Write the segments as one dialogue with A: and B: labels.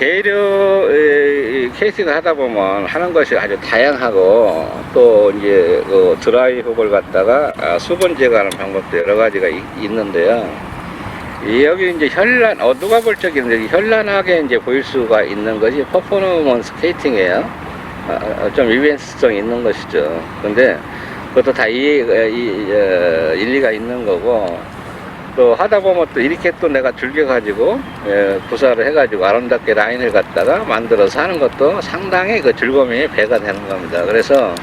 A: 계류 에, 케이스를 하다 보면 하는 것이 아주 다양하고 또 이제 그 드라이 흡을 갖다가 아, 수분 제거하는 방법도 여러 가지가 있, 있는데요. 이 여기 이제 현란 어두가 볼 적에 이제 현란하게 이제 보일 수가 있는 것이 퍼포먼스 스케이팅이에요. 아, 아, 좀 이벤트성 있는 것이죠. 근데 그것도 다 이, 이, 어, 일리가 있는 거고 또 하다 보면 또 이렇게 또 내가 즐겨가지고 예, 구사를 해가지고 아름답게 라인을 갖다가 만들어서 하는 것도 상당히 그 즐거움이 배가 되는 겁니다. 그래서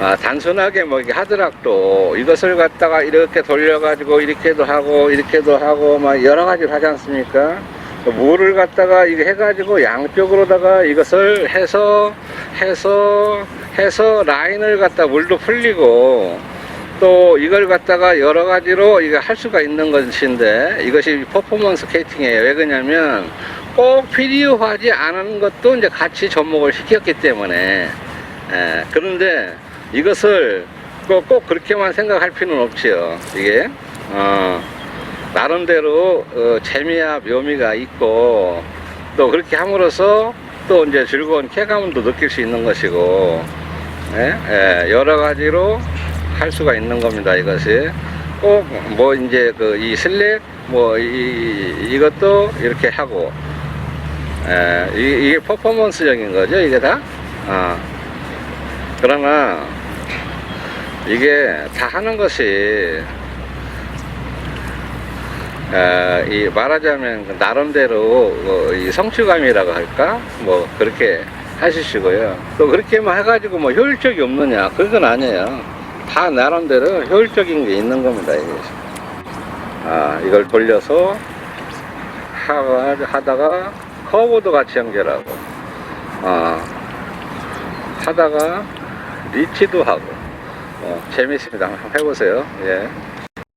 A: 아, 단순하게 뭐 이렇게 하더라도 이것을 갖다가 이렇게 돌려가지고 이렇게도 하고 이렇게도 하고 막 여러 가지를 하지 않습니까? 물을 갖다가 이게 해가지고 양쪽으로다가 이것을 해서 해서 해서 라인을 갖다 물도 풀리고 또 이걸 갖다가 여러 가지로 이거 할 수가 있는 것인데 이것이 퍼포먼스 스케이팅이에요. 왜 그러냐면 꼭 필요하지 않은 것도 이제 같이 접목을 시켰기 때문에 예, 그런데 이것을 꼭, 꼭 그렇게만 생각할 필요는 없지요. 이게 어, 나름대로 어, 재미와 묘미가 있고 또 그렇게 함으로써 또 이제 즐거운 쾌감도 느낄 수 있는 것이고 예? 예, 여러 가지로 할 수가 있는 겁니다. 이것이 꼭 뭐 이제 그 이 슬랙 뭐이 이것도 이렇게 하고 예, 이, 이게 퍼포먼스적인 거죠. 이게 다. 어. 그러나 이게 다 하는 것이 에, 이 말하자면 그 나름대로 어, 이 성취감이라고 할까 뭐 그렇게 하시고요 또 그렇게만 해가지고 뭐 효율적이 없느냐 그건 아니에요 다 나름대로 효율적인 게 있는 겁니다 이게. 아 이걸 돌려서 하, 하다가 커브도 같이 연결하고 아 하다가 리치도 하고 어, 재밌습니다. 한번 해보세요. 예.